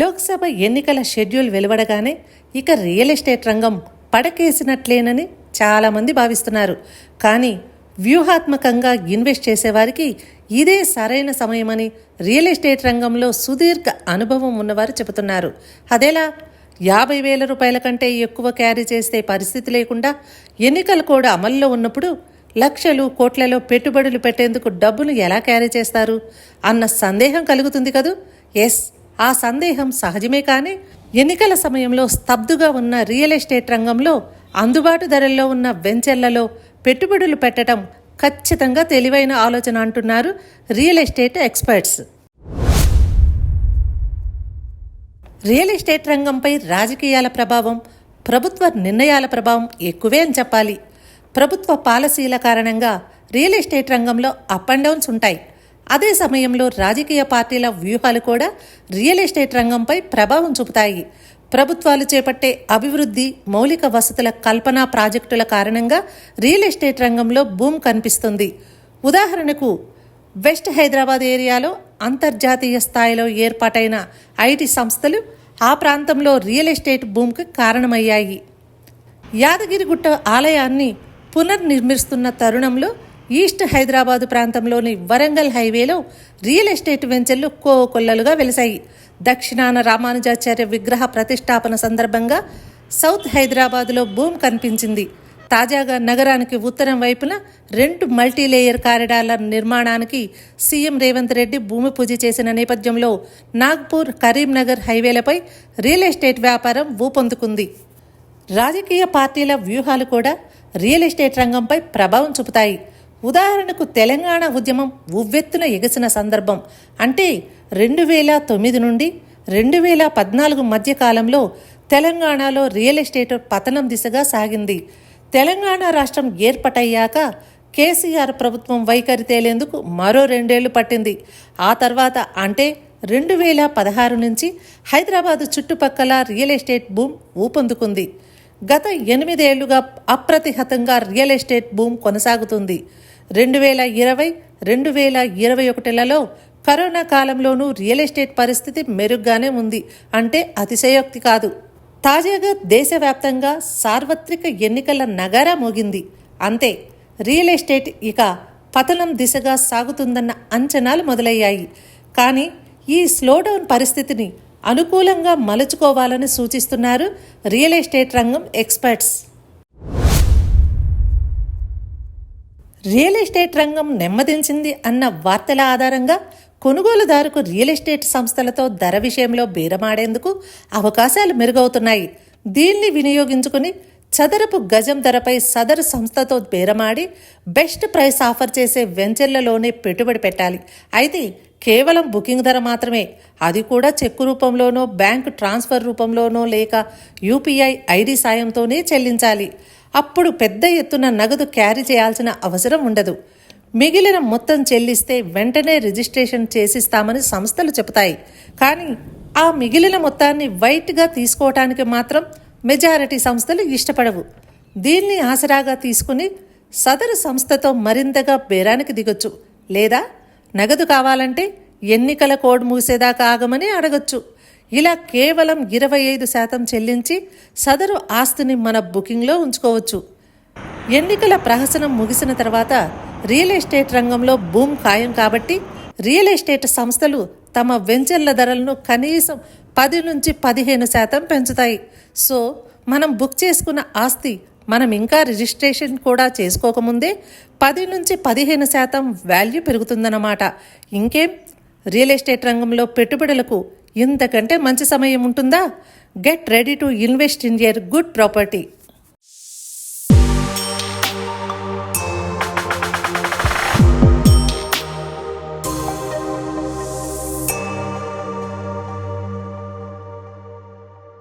లోక్సభ ఎన్నికల షెడ్యూల్ వెలువడగానే ఇక real estate రంగం పడకేసినట్లేనని చాలామంది భావిస్తున్నారు. కానీ వ్యూహాత్మకంగా ఇన్వెస్ట్ చేసేవారికి ఇదే సరైన సమయమని రియల్ ఎస్టేట్ రంగంలో సుదీర్ఘ అనుభవం ఉన్నవారు చెబుతున్నారు. అదేలా యాభై వేల రూపాయల కంటే ఎక్కువ క్యారీ చేసే పరిస్థితి లేకుండా ఎన్నికలు కూడా అమల్లో ఉన్నప్పుడు లక్షలు కోట్లలో పెట్టుబడులు పెట్టేందుకు డబ్బును ఎలా క్యారీ చేస్తారు? అన్న సందేహం కలుగుతుంది కదూ? ఎస్ ఆ సందేహం సహజమే కానీ ఎన్నికల సమయంలో స్తబ్దుగా ఉన్న రియల్ ఎస్టేట్ రంగంలో అందుబాటు ధరల్లో ఉన్న వెంచర్లలో పెట్టుబడులు పెట్టడం ఖచ్చితంగా తెలివైన ఆలోచన అంటున్నారు real estate experts. Real estate రంగంపై రాజకీయాల ప్రభావం ప్రభుత్వ నిర్ణయాల ప్రభావం ఎక్కువే అని చెప్పాలి. ప్రభుత్వ పాలసీల కారణంగా రియల్ ఎస్టేట్ రంగంలో అప్ అండ్ డౌన్స్ ఉంటాయి. అదే సమయంలో రాజకీయ పార్టీల వ్యూహాలు కూడా రియల్ ఎస్టేట్ రంగంపై ప్రభావం చూపుతాయి. ప్రభుత్వాలు చేపట్టే అభివృద్ధి మౌలిక వసతుల కల్పన ప్రాజెక్టుల కారణంగా రియల్ ఎస్టేట్ రంగంలో బూమ్ కనిపిస్తుంది. ఉదాహరణకు వెస్ట్ హైదరాబాద్ ఏరియాలో అంతర్జాతీయ స్థాయిలో ఏర్పాటైన ఐటీ సంస్థలు ఆ ప్రాంతంలో రియల్ ఎస్టేట్ భూమికి కారణమయ్యాయి. యాదగిరిగుట్ట ఆలయాన్ని పునర్నిర్మిస్తున్న తరుణంలో ఈస్ట్ హైదరాబాదు ప్రాంతంలోని వరంగల్ హైవేలో రియల్ ఎస్టేట్ వెంచర్లు కోకొల్లలుగా వెలిశాయి. దక్షిణాన రామానుజాచార్య విగ్రహ ప్రతిష్టాపన సందర్భంగా సౌత్ హైదరాబాదులో భూమి కనిపించింది. తాజాగా నగరానికి ఉత్తరం వైపున రెండు మల్టీలేయర్ కారిడార్ల నిర్మాణానికి సీఎం రేవంత్ రెడ్డి భూమి పూజ చేసిన నేపథ్యంలో నాగ్పూర్ కరీంనగర్ హైవేలపై రియల్ ఎస్టేట్ వ్యాపారం ఊపందుకుంది. రాజకీయ పార్టీల వ్యూహాలు కూడా రియల్ ఎస్టేట్ రంగంపై ప్రభావం చూపుతాయి. ఉదాహరణకు తెలంగాణ ఉద్యమం ఉవ్వెత్తున ఎగసిన సందర్భం అంటే రెండు వేల తొమ్మిది నుండి రెండు వేల పద్నాలుగు మధ్య కాలంలో తెలంగాణలో రియల్ ఎస్టేట్ పతనం దిశగా సాగింది. తెలంగాణ రాష్ట్రం ఏర్పటయ్యాక కేసీఆర్ ప్రభుత్వం వైఖరి తేలేందుకు మరో రెండేళ్ళు పట్టింది. ఆ తర్వాత అంటే రెండు వేల పదహారు నుంచి హైదరాబాదు చుట్టుపక్కల రియల్ ఎస్టేట్ బూమ్ ఊపందుకుంది. గత ఎనిమిదేళ్ళుగా అప్రతిహతంగా రియల్ ఎస్టేట్ బూమ్ కొనసాగుతుంది. రెండు వేల ఇరవై రెండు వేల ఇరవై ఒకటిలలో కరోనా కాలంలోనూ రియల్ ఎస్టేట్ పరిస్థితి మెరుగ్గానే ఉంది. అంటే అతిశయోక్తి కాదు. తాజాగా దేశవ్యాప్తంగా సార్వత్రిక ఎన్నికల నగారా మోగింది. అంతే రియల్ ఎస్టేట్ ఇక పతనం దిశగా సాగుతుందన్న అంచనాలు మొదలయ్యాయి. కానీ ఈ స్లోడౌన్ పరిస్థితిని అనుకూలంగా మలుచుకోవాలని సూచిస్తున్నారు రియల్ ఎస్టేట్ రంగం ఎక్స్పర్ట్స్. రియల్ ఎస్టేట్ రంగం నెమ్మదించింది అన్న వార్తల ఆధారంగా కొనుగోలుదారుకు రియల్ ఎస్టేట్ సంస్థలతో ధర విషయంలో బేరమాడేందుకు అవకాశాలు మెరుగవుతున్నాయి. దీన్ని వినియోగించుకుని చదరపు గజం ధరపై సదరు సంస్థతో బేరమాడి బెస్ట్ ప్రైస్ ఆఫర్ చేసే వెంచర్లలోనే పెట్టుబడి పెట్టాలి. అయితే కేవలం బుకింగ్ ధర మాత్రమే. అది కూడా చెక్కు రూపంలోనో బ్యాంకు ట్రాన్స్ఫర్ రూపంలోనో లేక యూపీఐ ఐడి సాయంతోనే చెల్లించాలి. అప్పుడు పెద్ద ఎత్తున నగదు క్యారీ చేయాల్సిన అవసరం ఉండదు. మిగిలిన మొత్తం చెల్లిస్తే వెంటనే రిజిస్ట్రేషన్ చేసిస్తామని సంస్థలు చెబుతాయి. కానీ ఆ మిగిలిన మొత్తాన్ని వైట్గా తీసుకోవటానికి మాత్రం మెజారిటీ సంస్థలు ఇష్టపడవు. దీన్ని ఆసరాగా తీసుకుని సదరు సంస్థతో మరింతగా బేరానికి దిగొచ్చు. లేదా నగదు కావాలంటే ఎన్నికల కోడ్ మూసేదాకా ఆగమని అడగొచ్చు. ఇలా కేవలం ఇరవై ఐదు శాతం చెల్లించి సదరు ఆస్తిని మన బుకింగ్లో ఉంచుకోవచ్చు. ఎన్నికల ప్రహసనం ముగిసిన తర్వాత రియల్ ఎస్టేట్ రంగంలో భూమ్ ఖాయం కాబట్టి రియల్ ఎస్టేట్ సంస్థలు తమ వెంచర్ల ధరలను కనీసం పది నుంచి పదిహేను శాతం పెంచుతాయి. సో మనం బుక్ చేసుకున్న ఆస్తి మనం ఇంకా రిజిస్ట్రేషన్ కూడా చేసుకోకముందే పది నుంచి పదిహేను శాతం వాల్యూ పెరుగుతుందన్నమాట. ఇంకేం? రియల్ ఎస్టేట్ రంగంలో పెట్టుబడులకు ఇంతకంటే మంచి సమయం ఉంటుందా? Get ready to invest in your good property.